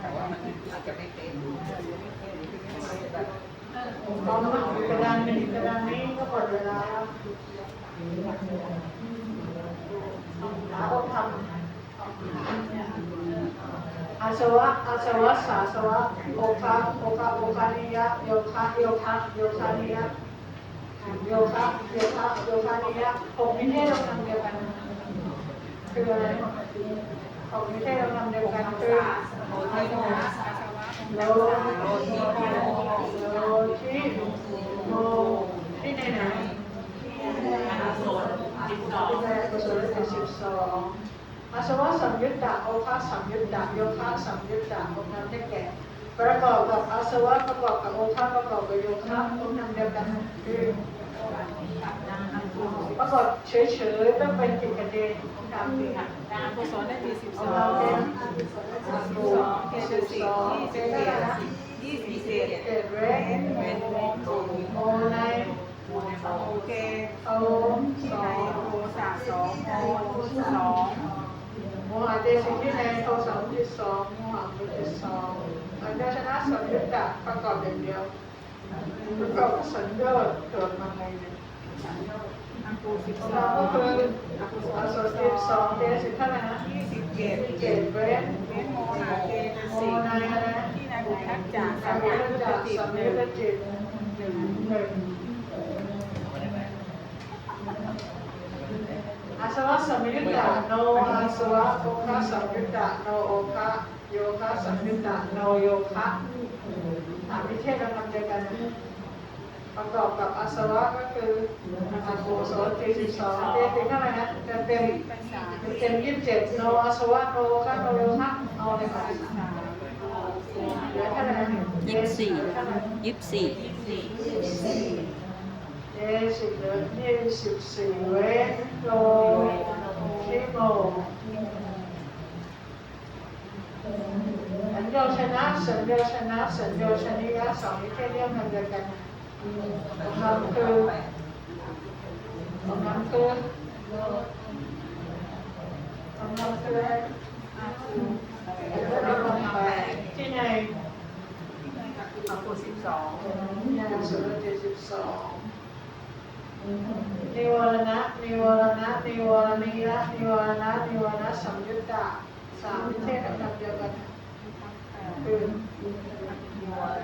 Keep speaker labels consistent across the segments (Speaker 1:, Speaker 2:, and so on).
Speaker 1: แต่ว่ามันอาจจะไม่เป็น
Speaker 2: ลองมาอีกกระดานหนึ่งกระดานนี้ก็หมดเวลาแล้วหาองค์ธรรมอาสวะอาสวะสาสวะโอคะโอคะโอคานิยะโยคะโยคะโยคานิยะโยคะโยคะโยคานิยะผมไม่ใช่เราทำเดียวกัน คืออะไรผมไม่ใช่เราทำเดียวกันคือ
Speaker 1: โอ้ที่โล
Speaker 2: โลทิโลทิโลที่ไหนไหนอาสวะสิบสองสิบสองอาสวะสัมยุตตะโอคะสัมยุตตะโยคะสัมยุตตะองค์นั้นได้แก่ประกอบกับอาสวะประกอบกับโอคะประกอบกับโยคะองค์นั้นเดียวกันคือประกอบเฉยๆต้องเป็นจิต กระเด็นตามที่ค่ะ
Speaker 3: ดาวกุศลได้ปีสิบส
Speaker 2: อา
Speaker 3: อ
Speaker 2: เรา
Speaker 3: ง
Speaker 2: เป็น
Speaker 3: สิบสองเกษตรสี่ยี่สิบเอ็ดยี่สิบเอ็ด
Speaker 2: เกิดเว้น
Speaker 3: เว้นโมโมง
Speaker 2: โมใน
Speaker 3: โอเค
Speaker 2: โอ
Speaker 3: ที่
Speaker 2: สอ
Speaker 3: ไหน
Speaker 2: ง
Speaker 3: โอสามสองโอสอง
Speaker 2: โมหะเดสิที่ในโทสองที่สองโมหะมุที่สองอันเดชนะสมยุตตะประกอบอย่างเดียวประกอบกับสัญญาเกิดมาไงเนี่ย
Speaker 3: อังกู สิบ
Speaker 2: ของ
Speaker 3: สอ
Speaker 2: เรา
Speaker 3: ง
Speaker 2: ก็คือ
Speaker 3: อังกูส
Speaker 2: อ
Speaker 3: อง
Speaker 2: ส
Speaker 3: สิบ
Speaker 2: ติ
Speaker 3: ส
Speaker 2: ส
Speaker 3: อ
Speaker 2: องงเดสิเท่าไหร่นะ
Speaker 3: ยี่สิบเจ็ด
Speaker 2: เจ็ดเว้น
Speaker 3: เว้นโมหะเกณฑ์
Speaker 2: โม
Speaker 3: สี่
Speaker 2: ในอะไร
Speaker 3: ที่นายบุทักจาก
Speaker 2: สั
Speaker 3: สามม
Speaker 2: ยุ
Speaker 3: ยุ
Speaker 2: ต
Speaker 3: ทธ
Speaker 2: ตะ
Speaker 3: จิต
Speaker 2: สัม
Speaker 3: ห
Speaker 2: ยุ
Speaker 3: นึ่
Speaker 2: ต
Speaker 3: ง
Speaker 2: จิต
Speaker 3: หนึ่ง
Speaker 2: หนึ่งอาสวะสัมยุตตะโนอาสวะโอคะสัมยุตตะโนโอคะโยคะสัมยุตตะโนโยคะอ่าวิเทศกำลังเดียวกันนะ ประกอบกับอาสวะก็คืออาโกโสตีสิบสองเต็มเป็นเท่าไหร่นะเต็มเต็ม
Speaker 3: เป็นสาม
Speaker 2: เต็มยี่สิบเจ็ดโนอาสวะโนโอคะโนโยคะเอาเลยค่ะ
Speaker 3: สาม
Speaker 2: เหลือเท่าไหร่นะ
Speaker 4: ยี่สิบสี่
Speaker 2: เท่าไหร่
Speaker 4: ยี่สิบสี่
Speaker 2: เยสิบเหลือยี่สิบสี่เว้นโลทิโมสัญญาชนะสัญญาชนะสัญญาชนิยะสองนี้แค่เรียกมันเดียวกัน ของเราคือของเราคือของเราคืออะไรที่ไหน
Speaker 3: อังกูสิบสอง
Speaker 2: สุรเจสิบสองนิวรณะนิวรณะนิวรณีละนิวรณะนิวรณะสัมยุตตะสามวิเทศกับเดียวกันคือ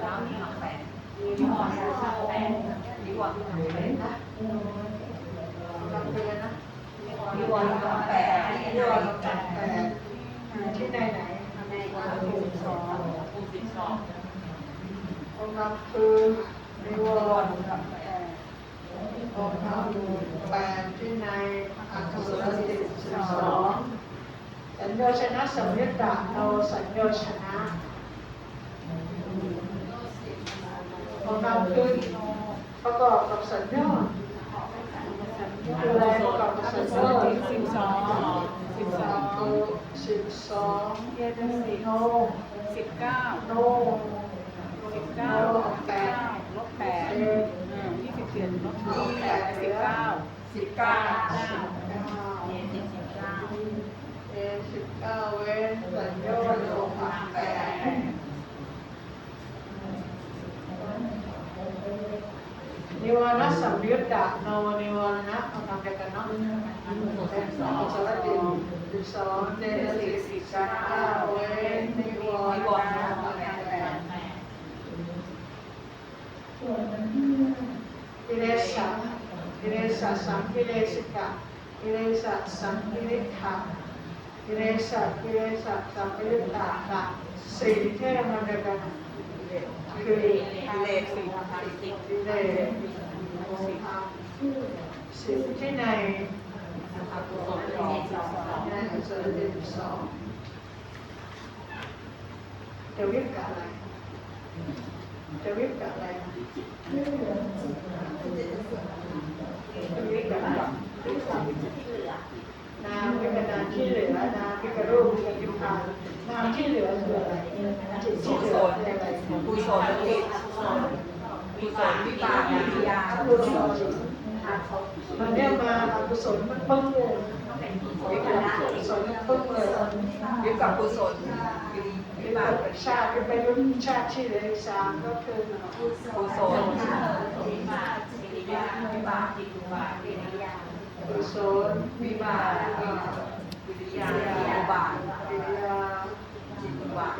Speaker 1: แล้วนี่หลังแปด นี่หลังแปดนี่หลังแปด
Speaker 2: นะอันดับเดียวนะ
Speaker 1: นี่หลังแปด
Speaker 2: นิวรณะแปดที่ไหนไหน
Speaker 3: อังกูสิบสอง
Speaker 1: สิบสอง
Speaker 2: องค์นำคือนิวรณะ
Speaker 3: แปด
Speaker 2: องค์นำแปดที่ในอักขสุรสิบสองสัญญาชนะสัมยุตตะโนสัญญชนะ ของเราคือประกอบกับสัญญาอะไรประกอบกับสัญญา
Speaker 3: สิบสองสิบสอง
Speaker 2: สิบสอง
Speaker 3: เยสิบสี่
Speaker 2: โน
Speaker 3: สิบเก้า
Speaker 2: โน
Speaker 3: สิบเก้าลบแปดลบแปดยี่สิบเจ็ดลบแปดสิบเก้า
Speaker 1: สิบเก้า
Speaker 2: เก้าเอสิบเก้าเว้นสัญญาโลภะแปดนิว รณสัมยุตตะโนนิวรณะเอาทำเดียวกันเนาะเป็นสองสารติสิบสองเดลิสิก้าเวนิวรณะกิเลสกิเลสสังกิเลสิกะกิเลสสังกิริธากิเลสกิเลสสังกิริธาค่ะสี่ที่เรามาด้วกันคือ
Speaker 3: เลขสี่พันสิบ
Speaker 2: กิเลส สิบที่ใน
Speaker 3: อังกูสองสองสอง
Speaker 2: ในอักษรที่สองจะวิบกับอะไรจะวิบกับอะไรจะวิบกับอะไรนามวิปนามที่เหลือนามวิปรูปวิปยุพานนามที่เหลือคืออะไรจิตที่เหลือคืออะไร
Speaker 1: กุศลจิต กุศลวิปากวิญญาณ
Speaker 2: อกุศลมันเนี่ยมาอกุศลมันเพิ่งเลยวิปกุศลมันเพิ่งเลย
Speaker 1: วิกับกุศลวิ
Speaker 2: บากชาติไปรุ่นชาติที่เหลือสามก็คือ
Speaker 1: กุศลวิบากวิริยะวิบากจิตวิบากวิริยะ
Speaker 2: กุศล
Speaker 1: วิบากวิริยะวิบาก
Speaker 2: วิริยา
Speaker 1: จิตวิบาก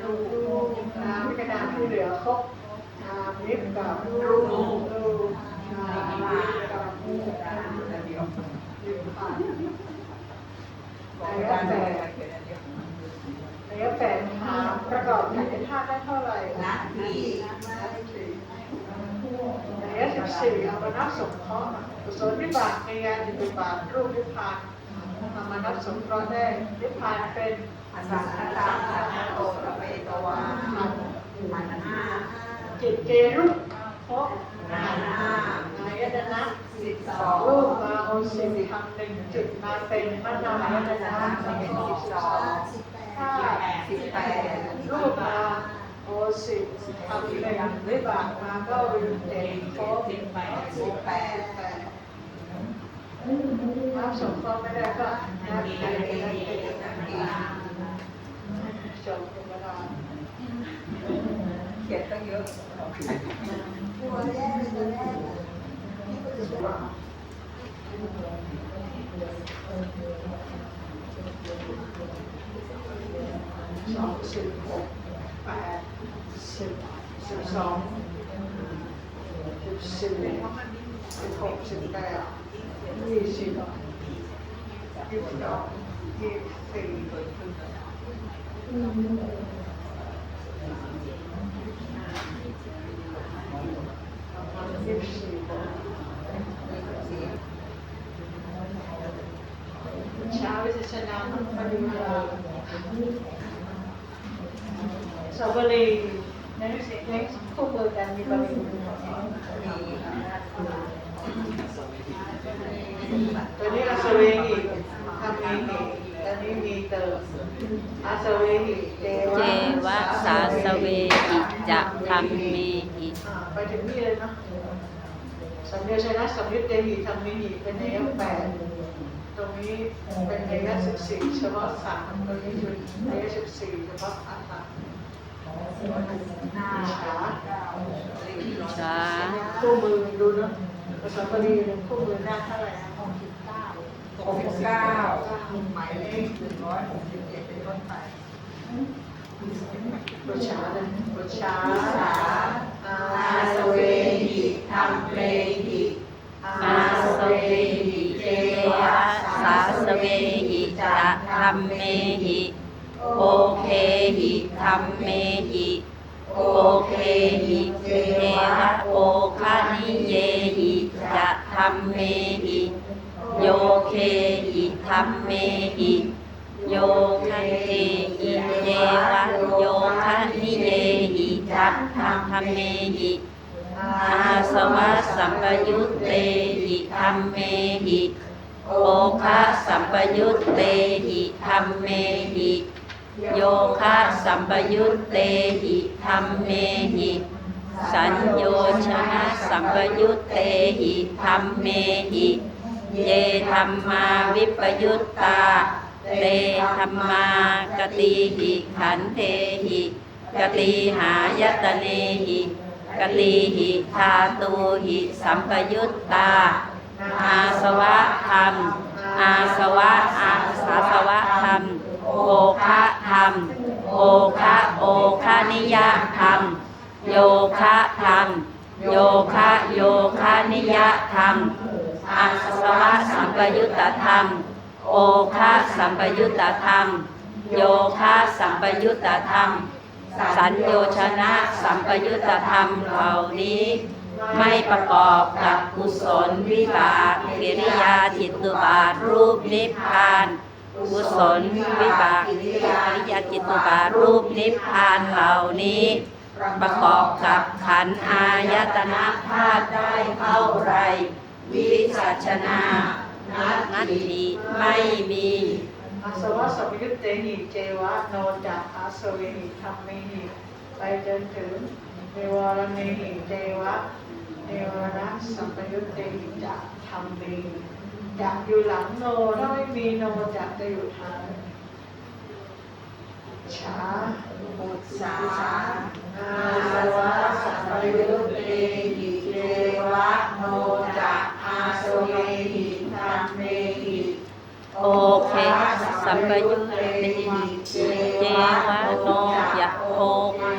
Speaker 1: รู
Speaker 2: ปนามกระดานที่เหลือครบนามนิบกับรูปรูปนามนิบกับรูปนามนิบกับอายะแปดอายะแปดถามประกอบขันธ์ธาตุได้เท่าไหร่
Speaker 1: นัตถิ
Speaker 2: อายะสิบสี่เอามานัสสงเคราะห์กุศลวิบากในยาจิตวิบากรูปนิพพานธรรมนัสสงเคราะห์ได้นิพพานเป็น
Speaker 1: สังขตาสังขโตระเวตวาขันธ์ห้า
Speaker 2: จิตเกรุเพรา
Speaker 1: นธ์ห้า
Speaker 2: อายตนะ
Speaker 1: สิบสอง
Speaker 2: รูปมาโอสิบทำหนึ่งจุดมาเป็นมโนอายตนะเป็นสิบสองถ้า
Speaker 1: สิบแปด
Speaker 2: รูปมาโอสิบทำหนึ่งวิบากมาก็วินเดนโฟ
Speaker 1: สิบแปดสิบแปด
Speaker 2: แปดถ้าสงเคราะห์ไม่ได้ก็นับ
Speaker 1: มี
Speaker 2: ไป
Speaker 1: อะไร
Speaker 2: นับ
Speaker 1: ดี
Speaker 2: ไป
Speaker 1: นักกีฬา
Speaker 2: จบเวลา
Speaker 1: เขียนตั้งเยอะ
Speaker 2: สองสิบหกแปดสิบสิบสองสิบสี่สิบหกสิบแปดยี่สิบยี่สิบสองยี่สิบสี่ ยี่สิบสี่เช้าวิชนาปฏิมาสว รีในในคู่มือกันมีบริบูรณ์ตัวนี้อาสเวหิทำมีหิตัวนี้มีเติมอาสเวหิเจ
Speaker 4: เจวะสาสเวหิจะทำเมหิ
Speaker 2: อ่าไปถึงนี่เลยเนาะสัมยชนะสัมยุตเตหิทำมีหิเป็นในยแปดตรงนี้เป็นในยสิบสี่เฉพาะสามตรงนี้คือในยสิบสี่เฉพาะอัตตา
Speaker 1: หน้า
Speaker 2: ขา
Speaker 4: สา
Speaker 2: คู่มือดูเนาะภาษาบาลีหนึ่งคู่มือหน้าเท่าไหร่ 69
Speaker 1: หมายเลขหนึ่งร้อยสิบเจ็ดเป็นต้นไป
Speaker 2: บุชาบุชา
Speaker 1: สา
Speaker 2: อา
Speaker 1: สเวหิธรรมเปหิ
Speaker 4: อาสเวหิเจวะสาสเวหิจะธรรมเมหิโอเคหิทำรมเมหิโอเคหิเจวะโอคานิเยหิจะธรรมเมหิ โยเคหิทำเมหิโยคะเทหิเจวะโยคะนิเยหิจะทำเมหิอาสวะสัมปยุตเตหิธรรมเมหิโอคะสัมปยุตเตหิธรรมเมหิโยคะสัมปยุตเตหิธรรมเมหิสัญโยชนะสัมปยุตเตหิธรรมเมหิ เยธรรมาวิปยุตตา เตธรรมากติหิขันเทหิกติหายตเนหิกติหิธาตูหิสัมปยุตตา อาสวะธรรม อาสวะอาสาสวะธรรม โอคะธรรม โอคะโอคะนิยธรรม โยคะธรรม โยคะโยคะนิยธรรม อาสวะสัมปยุตตธรรม โอคะสัมปยุตตธรรม โยคะสัมปยุตตธรรม สัญโยชนะสัมปยุตตธรรมเหล่านี้ไม่ประกอบกับกุศลวิบากกิริยาจิตตุบาทรูปนิพพาน กุศลวิบากกิริยาจิตตุบาทรูปนิพพานเหล่านี้ ประกอบกับขันธ์อายตนะธาตุได้เท่าไร วิสัชนานัตถิไม่มี
Speaker 2: อาสวะสัมยุตเตหิเจวะโนจักอาสเวหิธรรมเมหิไปจนถึงเนวรเมหิเจวะเนวรณะสัมปยุตเตหิจะธรรมเมหิจะอยู่หลังโนถ้าไม่มีโนจะจะอยู่ท้ายฉาปุจฉาอาสวะสัมปยุตเตหิเทวะโนจะ อาสเวหิธรรมเมหิ
Speaker 4: โอเคสัมปยุตเตหิเจวะโนยะโอ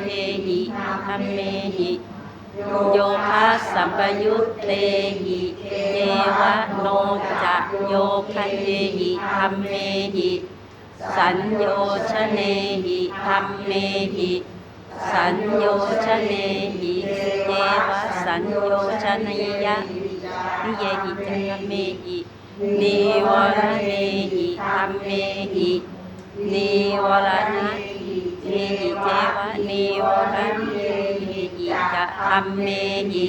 Speaker 4: เคหิธรรมเมหิโยคะสัมปยุตเตหิเจวะโนจะโยคะเตหิธรรมเมหิสัญโยชเนหิธรรมเมหิสัญโยชเนหิเจวะสัญโยชนยะ นิเยหิจังเมหินิวรเนหิธรรมเมหินิวรนะเนหิเจวะนิวรเนหิจะธรรมเมหิ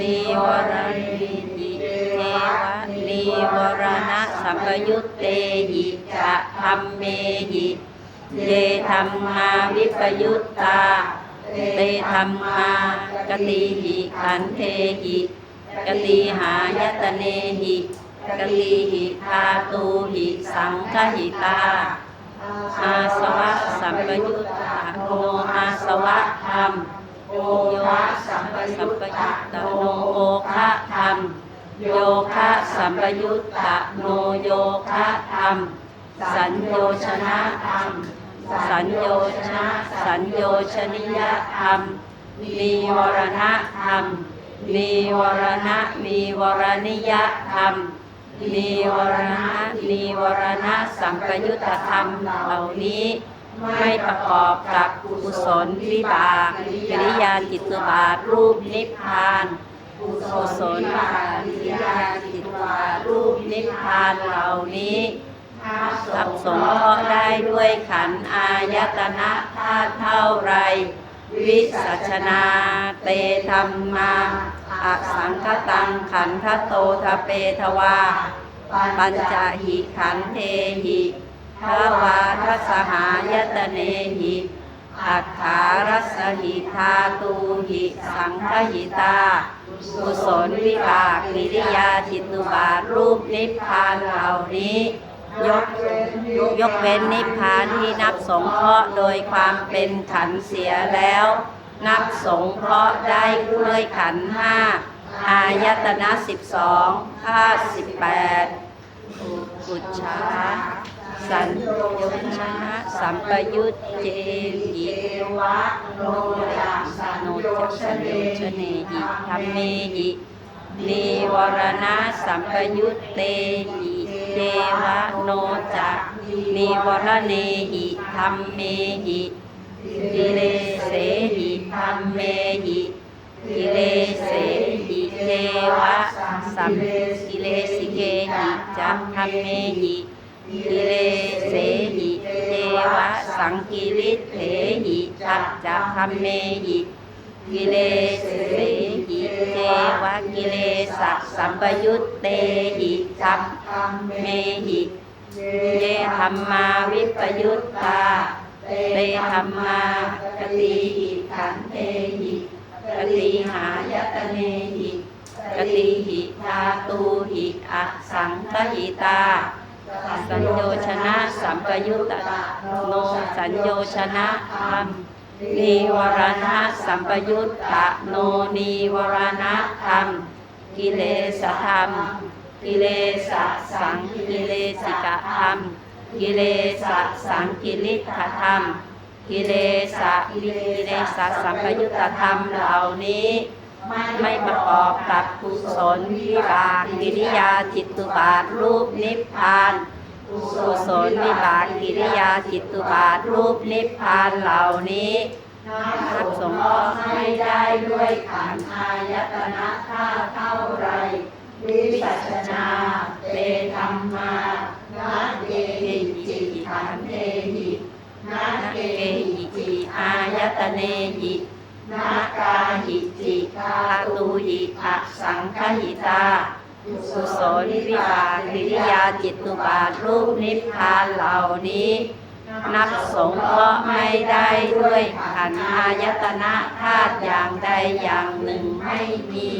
Speaker 4: นิวรเนหิเจวะนิวรณะสัมปยุตเตหิจะธรรมเมหิเยธรรมาวิปยุตตาเตธรรมากติหิขันเทหิ กติหายตเนหิกติหิทาตูหิสังคหิตา อาสวะสัมปยุตตาโนอาสวะธรรม
Speaker 2: โอวะสัมปยุตตะโน
Speaker 4: โอคะธรรม โยคะสัมปยุตตโนโยคะธรรม สัญโยชนะธรรม สัญโยชนะ สัญโยชนิยธรรมมีวรณะธรรม มีวรณะมีวรณิยธรรม มีวรณะมีวรณะสัมปยุตธรรมเหล่านี้ไม่ประกอบกับกุศลวิบากกิริยาจิตตุบาทรูปนิพพานกุศลวิบากกิริยาจิตตุบาทรูปนิพพานเหล่านี้รับสงเคราะห์ได้ด้วยขันอายตนะธาตุเท่าไร วิสัชนาเตธรรมาอสังคตังขันธโตทเปทวา ปัญจหิขันเทหิทวาทัสหายตเนหิอัฏฐารัสหิทาตูหิสังคหิตากุศลวิบากิริยาจิตตุบาทรูปนิพพานเหล่านี้ ยกยกเว้นนิพพานที่นับสงเคราะห์โดยความเป็นขันเสียแล้ว นับสงเคราะห์ได้ด้วยขันห้าอายตนะสิบสองห้าสิบแปดอุจฉาสัญโยชนะสัมปยุตเจหิ
Speaker 2: วะโนจะสัญ
Speaker 4: โนจัก
Speaker 2: ช
Speaker 4: ส
Speaker 2: เน
Speaker 4: โยชเนหิธรรมเมหินิวรณะสัมปยุตเตหิ เจวะโนจักนิวรเนหิธรรมเมหิกิเลเสหิธรรมเมหิกิเลเสหิเจวะสัมกิเลสิเกหิจักธรรมเมหิกิเลเสหิเจวะสังกิริเถหิจักจักธรรมเมหิกิเลสเสหิเจวะกิเลสะสัมปยุตเตหิจัม เมหิเยธรรมาวิปยุตตา เตธรรมากติหิขันเตหิกติหายตเนหิกติหิทาตูหิอสังคหิตา สัญโยชนะสัมปยุตตะโนสัญโยชนะธรรมนิวรณะสัมปยุตตะโนนิวรณะธรรม กิเลสธรรม กิเลสสังกิเลสิกธรรม กิเลสสังกิริธธรรม กิเลสกิเลสสัมปยุตตธรรมเหล่านี้ไม่ประกอบกับกุศลวิบากกิริยาจิตตุบาทรูปนิพพานกุศลวิบากกิริยาจิตตุบาทรูปนิพพานเหล่านี้นับสงเคราะห์ให้ได้ด้วยขันธ์อายตนะธาเท่าไร วิสัชนาเตธรรมานาเกหิจิขันเทหินาเกหิจิอายตเนหินากาหิจิทาตูหิอะสังคหิตากุศลวิบากกิริยาจิตตุบาทรูปนิพพานเหล่านี้ นับสงเคราะห์ไม่ได้ด้วยขันธ์อายตนะธาตุอย่างใดอย่างหนึ่งไม่มี